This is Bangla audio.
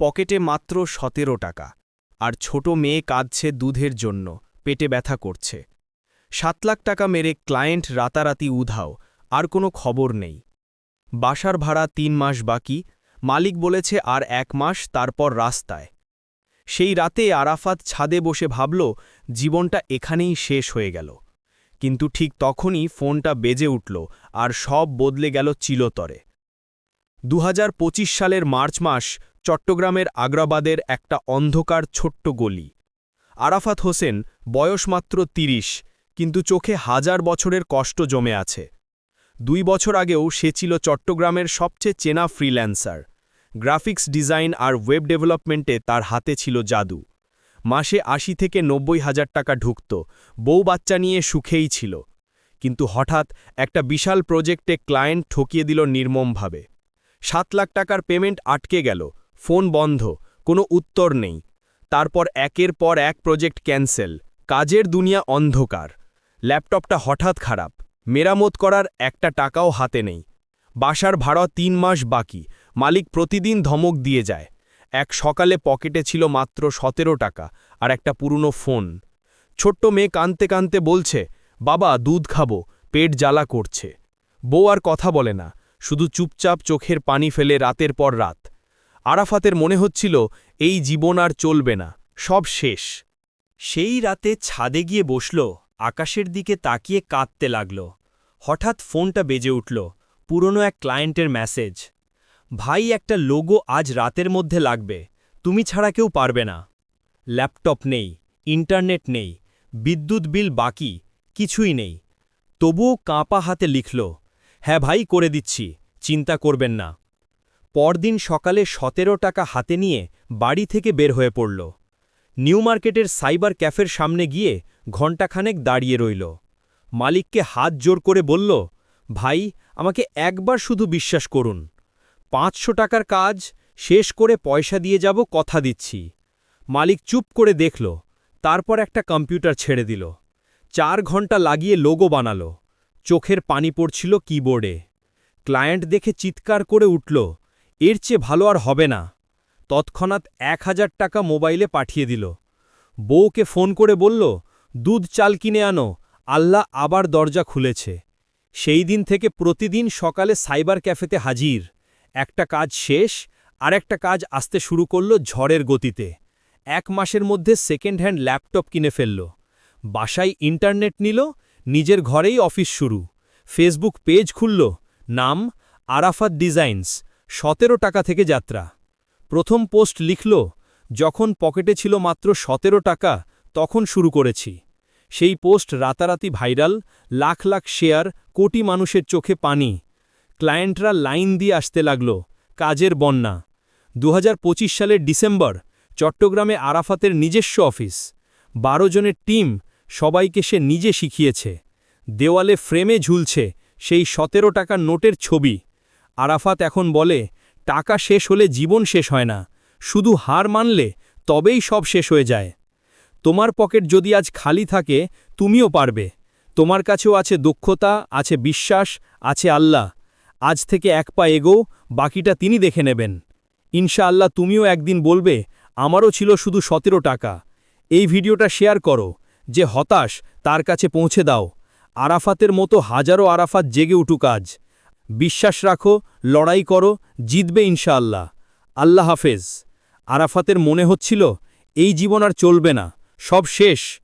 পকেটে মাত্র সতেরো টাকা। আর ছোট মেয়ে কাঁদছে দুধের জন্য, পেটে ব্যথা করছে। সাত লাখ টাকা মেরে ক্লায়েন্ট রাতারাতি উধাও, আর কোনো খবর নেই। বাসার ভাড়া তিন মাস বাকি, মালিক বলেছে আর এক মাস তারপর রাস্তায়। সেই রাতে আরাফাত ছাদে বসে ভাবল, জীবনটা এখানেই শেষ হয়ে গেল। কিন্তু ঠিক তখনই ফোনটা বেজে উঠল, আর সব বদলে গেল চিলতরে। দুহাজার পঁচিশ সালের মার্চ মাস চট্টগ্রামের আগ্রাবাদের একটা অন্ধকার ছোট্ট গলি। আরাফাত হোসেন, বয়স মাত্র তিরিশ, কিন্তু চোখে হাজার বছরের কষ্ট জমে আছে। দুই বছর আগেও সে ছিল চট্টগ্রামের সবচেয়ে চেনা ফ্রিল্যান্সার। গ্রাফিক্স ডিজাইন আর ওয়েব ডেভেলপমেন্টে তার হাতে ছিল জাদু। মাসে আশি থেকে নব্বই হাজার টাকা ঢুকত, বউ বাচ্চা নিয়ে সুখেই ছিল। কিন্তু হঠাৎ একটা বিশাল প্রজেক্টে ক্লায়েন্ট ঠকিয়ে দিল নির্মমভাবে। সাত লাখ টাকার পেমেন্ট আটকে গেল ফোন বন্ধ, কোনো উত্তর নেই। তারপর একের পর এক প্রজেক্ট ক্যান্সেল, কাজের দুনিয়া অন্ধকার। ল্যাপটপটা হঠাৎ খারাপ, মেরামত করার একটা টাকাও হাতে নেই। বাসার ভাড়া তিন মাস বাকি, মালিক প্রতিদিন ধমক দিয়ে যায়। এক সকালে পকেটে ছিল মাত্র সতেরো টাকা আর একটা পুরনো ফোন। ছোট্ট মেয়ে কানতে কানতে বলছে, বাবা, দুধ খাব, পেট জ্বালা করছে। বউ আর কথা বলে না, শুধু চুপচাপ চোখের পানি ফেলে রাতের পর রাত। আরাফাতের মনে হচ্ছিল, এই জীবন আর চলবে না, সব শেষ। সেই রাতে ছাদে গিয়ে বসল, আকাশের দিকে তাকিয়ে কাঁদতে লাগল। হঠাৎ ফোনটা বেজে উঠল, পুরনো এক ক্লায়েন্টের মেসেজ। ভাই, একটা লোগো আজ রাতের মধ্যে লাগবে, তুমি ছাড়া কেউ পারবে না। ল্যাপটপ নেই, ইন্টারনেট নেই, বিদ্যুৎ বিল বাকি, কিছুই নেই। তবুও কাঁপা হাতে লিখল হ্যাঁ ভাই, করে দিচ্ছি, চিন্তা করবেন না। পরদিন সকালে সতেরো টাকা হাতে নিয়ে বাড়ি থেকে বের হয়ে পড়ল। নিউ মার্কেটের সাইবার ক্যাফের সামনে গিয়ে ঘণ্টাখানেক দাঁড়িয়ে রইল। মালিককে হাত জোর করে বলল, ভাই, আমাকে একবার শুধু বিশ্বাস করুন। পাঁচশো টাকার কাজ, শেষ করে পয়সা দিয়ে যাব, কথা দিচ্ছি। মালিক চুপ করে দেখল, তারপর একটা কম্পিউটার ছেড়ে দিল। চার ঘণ্টা লাগিয়ে লোগো বানালো। চোখের পানি পড়ছিল কিবোর্ডে। ক্লায়েন্ট দেখে চিৎকার করে উঠল এর চেয়ে ভালো আর হবে না। তৎক্ষণাৎ এক হাজার টাকা মোবাইলে পাঠিয়ে দিল। বউকে ফোন করে বলল, দুধ চাল কিনে আনো, আল্লাহ আবার দরজা খুলেছে। সেই দিন থেকে প্রতিদিন সকালে সাইবার ক্যাফেতে হাজির। একটা কাজ শেষ, আর একটা কাজ আসতে শুরু করল ঝড়ের গতিতে। এক মাসের মধ্যে সেকেন্ড হ্যান্ড ল্যাপটপ কিনে ফেলল। বাসায় ইন্টারনেট নিল, নিজের ঘরেই অফিস শুরু। ফেসবুক পেজ খুলল, নাম আরাফাত ডিজাইনস। সতেরো টাকা থেকে যাত্রা। প্রথম পোস্ট লিখল, যখন পকেটে ছিল মাত্র সতেরো টাকা, তখন শুরু করেছি। সেই পোস্ট রাতারাতি ভাইরাল, লাখ লাখ শেয়ার, কোটি মানুষের চোখে পানি। ক্লায়েন্টরা লাইন দিয়ে আসতে লাগল, কাজের বন্যা। দু হাজার পঁচিশ সালের ডিসেম্বর, চট্টগ্রামে আরাফাতের নিজস্ব অফিস। বারো জনের টিম, সবাইকে সে নিজে শিখিয়েছে। দেওয়ালে ফ্রেমে ঝুলছে সেই সতেরো টাকার নোটের ছবি। আরাফাত এখন বলে, টাকা শেষ হলে জীবন শেষ হয় না, শুধু হার মানলে তবেই সব শেষ হয়ে যায়। তোমার পকেট যদি আজ খালি থাকে, তুমিও পারবে। তোমার কাছেও আছে দক্ষতা, আছে বিশ্বাস, আছে আল্লাহ। আজ থেকে এক পা এগো বাকিটা তিনি দেখে নেবেন। ইনশাআল্লাহ তুমিও একদিন বলবে, আমারও ছিল শুধু সতেরো টাকা। এই ভিডিওটা শেয়ার করো, যে হতাশ, তার কাছে পৌঁছে দাও। আরাফাতের মতো হাজারো আরাফাত জেগে উঠুক আজ। বিশ্বাস রাখো, লড়াই করো, জিতবে ইনশাআল্লাহ। আল্লাহ হাফেজ। আরাফাতের মনে হচ্ছিল, এই জীবন আর চলবে না, সব শেষ।